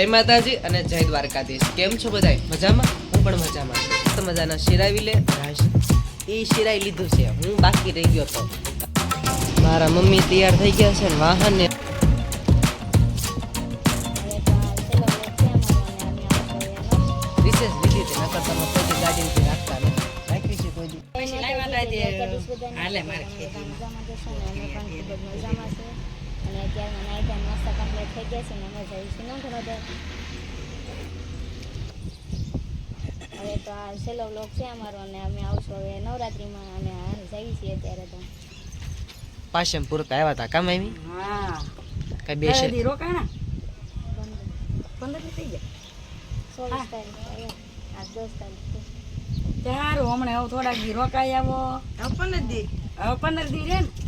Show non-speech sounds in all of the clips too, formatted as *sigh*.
જય માતાજી અને જય દ્વારકાધીશ. કેમ છો બધાય? મજામાં? હું પણ મજામાં મસ્ત તો મજાના. શિરાવી લે. એ શિરાઈ લીધું છે. હું બાકી રહી ગયો તો. મારા મમ્મી તૈયાર થઈ ગયા છે ને વાહન. ને વિશેષ લીધી છે નકર તમે કોઈ ગાડી રાખતા નથી. રાખી છે કોઈ દી. હાલે મારે ખેતીમાં. હવે તો આ છેલ્લો બ્લોક છે અમારો અને અમે આવશું હવે નવરાત્રિમાં અને આ જઈએ છીએ અત્યારે તો. પાછળ પૂરતા આવ્યા હતા કામ આવી? હા. કઈ બેસે? દી રોકાણા? પંદર થઈ ગયા સોળ તારીખ હવે આ દસ તારીખ. સારું હમણાં થોડાક દી રોકાઈ આવો. પંદર દી. પંદર દી રે ને.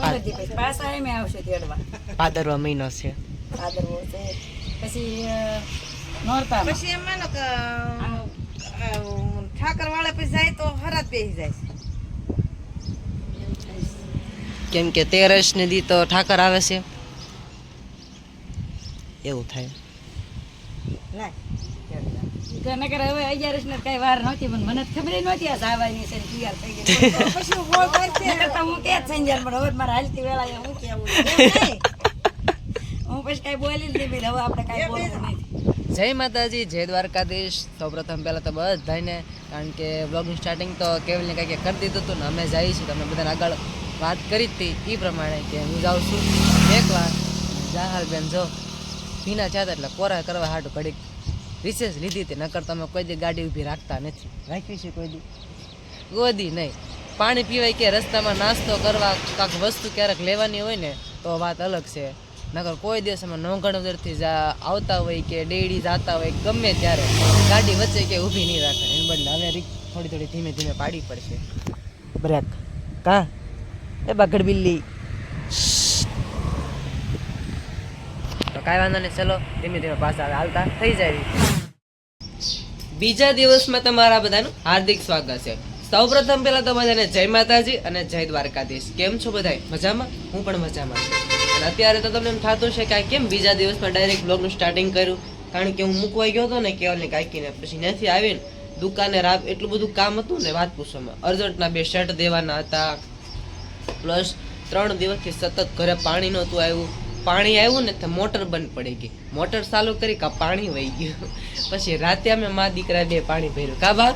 પછી એમ આવશે તેડવા ભાદરવા મહિનો છે. ભાદરવો છે. પછી નોરતા પછી એમ માનો કે ઠાકર વાળા પછી જાય તો હરાત બેસી જાય કેમ કે તેરસ ને દી તો ઠાકર આવે છે. એવું થાય. નકર હવે અગિયારસ ને કઈ વાર નહોતી પણ મને તો ખબર નહોતી આ છે થઈ ગઈ. *laughs* પછી હું કે જ સંજ્ઞાન પણ હવે મારે હાલતી વેળાએ હું કેવું હું પછી કઈ બોલી જ નહીં હવે આપણે કઈ બોલવું નહીં? જય માતાજી જય દ્વારકાધીશ. સૌપ્રથમ પહેલાં તો બધાને કારણ કે બ્લોગનું સ્ટાર્ટિંગ તો કેવલને કંઈક કરી દીધું હતું ને અમે જઈએ છીએ તમે બધાને આગળ વાત કરી હતી એ પ્રમાણે કે હું જાઉં છું. એકવાર. જાહાલ બેન જો ભીના ચાદર એટલે કોરા કરવા હાટું ઘડીક રિસેસ લીધી હતી નકર તમે કોઈ દી ગાડી ઊભી રાખતા નથી. રાખી છે કોઈ દી? ગોદી નહીં. પાણી પીવાય કે રસ્તામાં નાસ્તો કરવા કાંક વસ્તુ ક્યારેક લેવાની હોય ને તો વાત અલગ છે. નકર કોઈ દિવસ અમે નોંગણવદરથી જા આવતા હોય કે ડેડી જતા હોય ગમે ત્યારે ગાડી વચ્ચે કે ઊભી નહીં રાખે એને બદલે હવે રીક થોડી થોડી ધીમે ધીમે પાડી પડશે. બ્રેક. કા? એ બગડ બિલ્લી. કાંઈ વાંધો નહીં, ચલો, ધીમે ધીમે પાછા હાલતા થઈ જાય બીજા દિવસમાં તમારા બધાનું હાર્દિક સ્વાગત છે. સૌપ્રથમ પહેલાં તો બધાને જય માતાજી અને જય દ્વારકાધીશ. કેમ છો બધા મજામાં? હું પણ મજામાં છું. અત્યારે તો તમને એમ થતું છે કે કેમ બીજા દિવસમાં ડાયરેક્ટ બ્લોગનું સ્ટાર્ટિંગ કર્યું? કારણ કે હું મૂકવાઈ ગયો હતો ને કેવલની કાકીને. પછી ત્યાંથી આવીને દુકાને રાબ એટલું બધું કામ હતું ને વાત પૂછવામાં. અર્જન્ટના બે શર્ટ દેવાના હતા. પ્લસ ત્રણ દિવસથી સતત ઘરે પાણી નહોતું આવ્યું. પાણી આવ્યું ને તો મોટર બંધ પડી ગઈ. મોટર ચાલુ કરી કા પાણી વહી ગયું. પછી રાતે અમે મા દીકરા બે પાણી ભર્યું. કા બા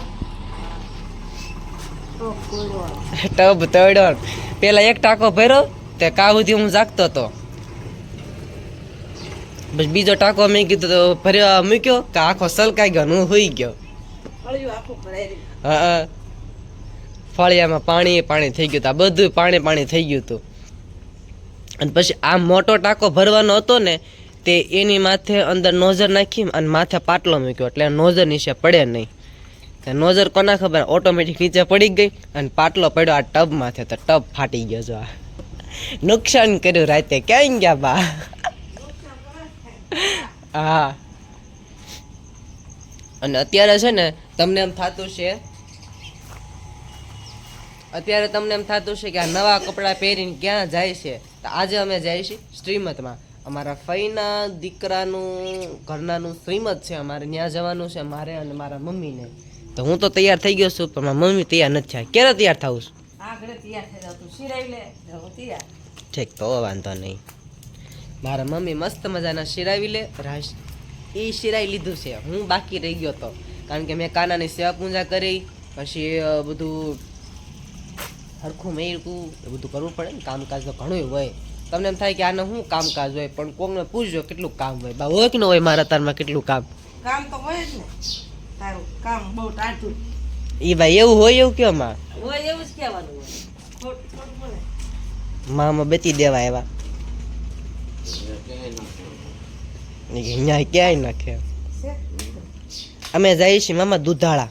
ટબ તળ્યો. પેલા એક ટાંકો ભર્યો તે કા સુધી હું જાગતો હતો પછી બીજો ટાંકો મેં કીધું તો ભર્યો મૂક્યો કે આખો સલકાઈ ગયો હું હોઈ ગયો. હા ફળિયામાં પાણી પાણી થઈ ગયું હતું. આ બધું પાણી પાણી થઈ ગયું હતું. અને પછી આ મોટો ટાંકો ભરવાનો હતો ને, તે એની માથે અંદર નોઝર નાખી અને માથે પાટલો મૂક્યો. એટલે નોઝર નીચે પડે નહીં. નોઝર કોના ખબર? ઓટોમેટિક નીચે પડી ગઈ અને પાટલો પડ્યો આ ટબ માથે. તો ટબ ફાટી ગયો જો આ. નુકસાન કર્યું રાતે. ક્યાં ગયા બા? હા. અને અત્યારે છે ને, તમને એમ થતું છે અત્યારે તમને એમ થતું છે કે આ નવા કપડાં પહેરીને ક્યાં જાય છે? તો આજે અમે જાય છીએ શ્રીમતમાં. અમારા ફઈના દીકરાનું ઘરનાનું શ્રીમત છે. અમારે ત્યાં જવાનું છે મારે અને મારા મમ્મીને. તો હું તો તૈયાર થઈ ગયો છું પણ મારા મમ્મી તૈયાર નથી થાય. ક્યારે તૈયાર થાઉં છું? ઠીક તો વાંધો નહીં. મારા મમ્મી મસ્ત મજાના શિરાવી લે. રાશ એ શિરાઈ લીધું છે. હું બાકી રહી ગયો હતો કારણ કે મેં કાનાની સેવા પૂજા કરી પછી બધું હરખું મેળકું એ બધું કરવું પડે ને કામકાજ તો ઘણું હોય. તમને એમ થાય કે આને શું કામકાજ હોય પણ કોકને પૂછજો કેટલું કામ હોય. બા હોય કે ન હોય મારા તારમાં કેટલું કામ? કામ તો હોય જ ને. તારું કામ બહુ ટાઢું. એ ભાઈ એવું હોય એવું કયો માં? હોય એવું જ કહેવાનું હોય. મામાં બેતી દેવા આવ્યા. અહીંયા ક્યાંય નાખે અમે જઈએ છીએ મામા દુધાળા.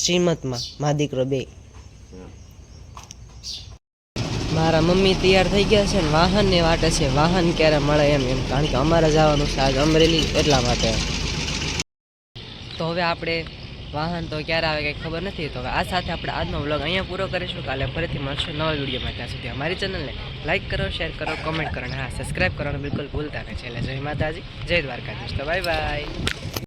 શ્રીમતમાં મા દીકરો બે. મારા મમ્મી તૈયાર થઈ ગયા છે ને વાહનને વાટે છે. વાહન ક્યારે મળે એમ એમ. કારણ કે અમારે જવાનું છે આજ અમરેલી એટલા માટે. તો હવે આપણે વાહન તો ક્યારે આવે કંઈ ખબર નથી. તો આ સાથે આપણે આજનો વ્લોગ અહીંયા પૂરો કરીશું. કાલે ફરીથી મળશું નવા વિડીયોમાં. ત્યાં સુધી અમારી ચેનલને લાઇક કરો, શેર કરો, કોમેન્ટ કરો અને હા સબસ્ક્રાઈબ કરવાનું બિલકુલ ભૂલતા નહીં. એટલે જય માતાજી, જય દ્વારકાધીશ. તો બાય બાય.